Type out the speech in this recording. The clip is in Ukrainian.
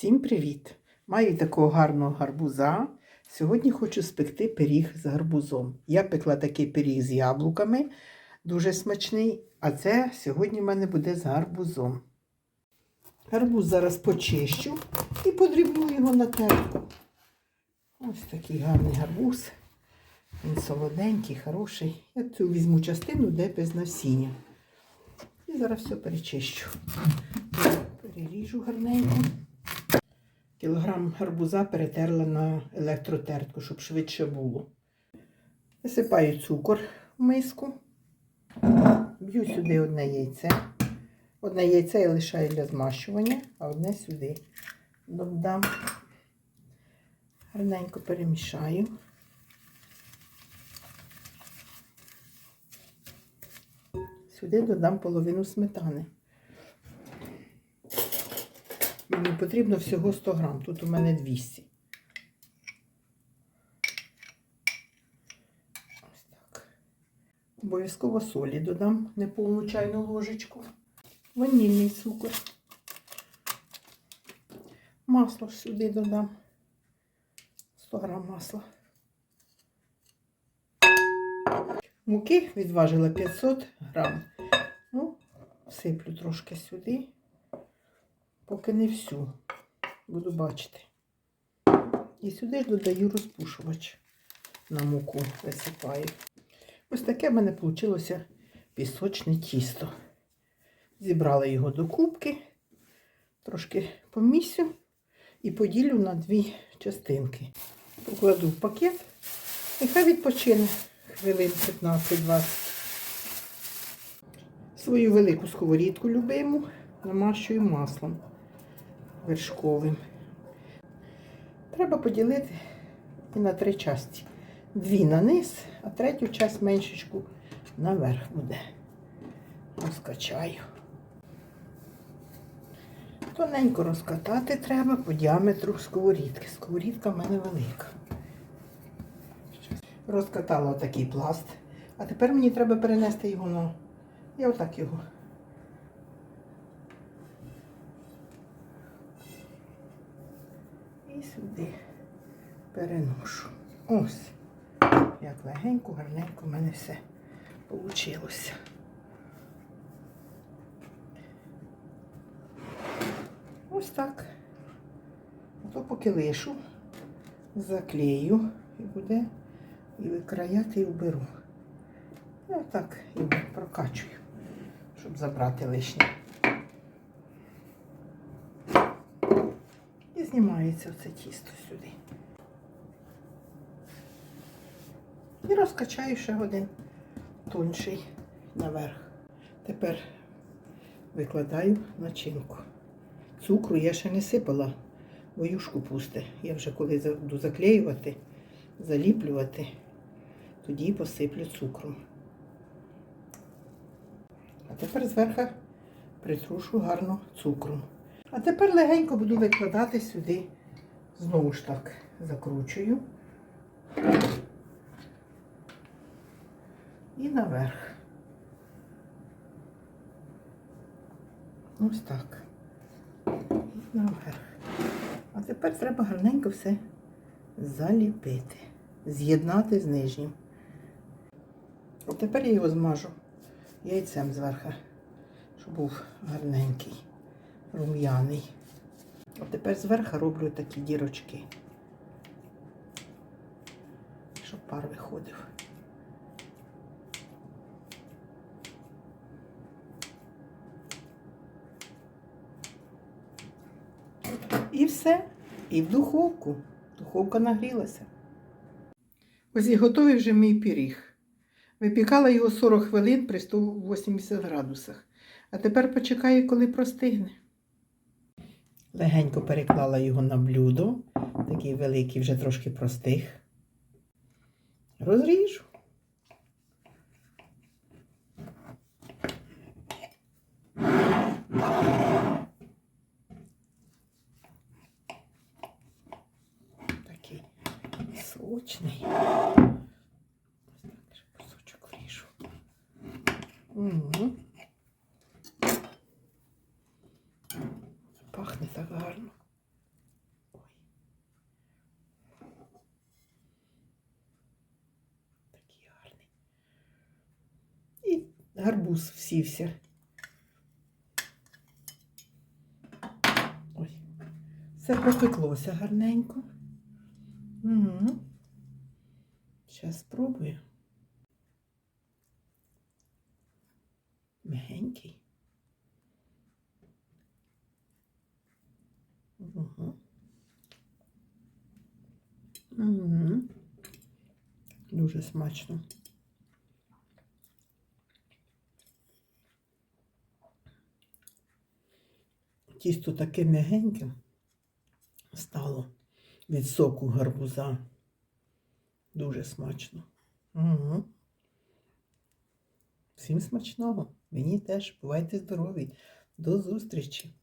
Всім привіт! Маю такого гарного гарбуза. Сьогодні хочу спекти пиріг з гарбузом. Я пекла такий пиріг з яблуками, дуже смачний, а це сьогодні в мене буде з гарбузом. Гарбуз зараз почищу і подрібну його на терку. Ось такий гарний гарбуз. Він солоденький, хороший. Я цю візьму частину, де без насіння. І зараз все перечищу. Переріжу гарненько. Кілограм гарбуза перетерла на електротертку, щоб швидше було. Висипаю цукор в миску. Б'ю сюди одне яйце. Одне яйце я лишаю для змащування, а одне сюди додам. Гарненько перемішаю. Сюди додам половину сметани. Мені потрібно всього 100 грам. Тут у мене 200. Ось так. Обов'язково солі додам неповну чайну ложечку. Ванільний цукор. Масло ж сюди додам. 100 грам масла. Муки відважила 500 грам. Ну, всиплю трошки сюди. Поки не всю. Буду бачити. І сюди ж додаю розпушувач. На муку висипаю. Ось таке в мене вийшло пісочне тісто. Зібрала його до кубки, трошки помісю і поділю на дві частинки. Покладу в пакет, і хай відпочине хвилин 15-20. Свою велику сковорідку любиму намащую маслом вершковим. Треба поділити і на три часті. Дві на низ, а третю часть меншечку наверх буде. Розкачаю. Тоненько розкатати треба по діаметру сковорідки. Сковорідка в мене велика. Розкатала отакий пласт. А тепер мені треба перенести його на. Я отак його. І сюди переношу. Ось. Як легенько, гарненько в мене все вийшло. Ось так. Ото поки лишу, заклею і буде і викраяти і вберу. І отак і прокачую, щоб забрати лишнє. І знімається оце тісто сюди. І розкачаю ще один тонший наверх. Тепер викладаю начинку. Цукру я ще не сипала, бо юшку пусте. Я вже коли буду заклеювати, заліплювати, тоді посиплю цукром. А тепер зверху притрушу гарно цукром. А тепер легенько буду викладати сюди, знову ж так, закручую. І наверх. Ось так. І наверх. А тепер треба гарненько все заліпити, з'єднати з нижнім. От тепер я його змажу яйцем зверху, щоб був гарненький, рум'яний. А тепер зверху роблю такі дірочки, щоб пар виходив. І все. І в духовку. Духовка нагрілася. Ось і готовий вже мій пиріг. Випікала його 40 хвилин при 180 градусах. А тепер почекаю, коли простигне. Легенько переклала його на блюдо. Такий великий, вже трошки простих. Розріжу. Такий сочний. Ось так, кусочок вріжу. Угу. Пахне так гарно. Гарбуз всівся. Ой, все пропеклося гарненько. Угу. Зараз спробую. Мягенький. Угу. Угу. Дуже смачно. Тісто таке м'ягеньке стало від соку гарбуза. Дуже смачно. Угу. Всім смачного. Мені теж. Бувайте здорові. До зустрічі!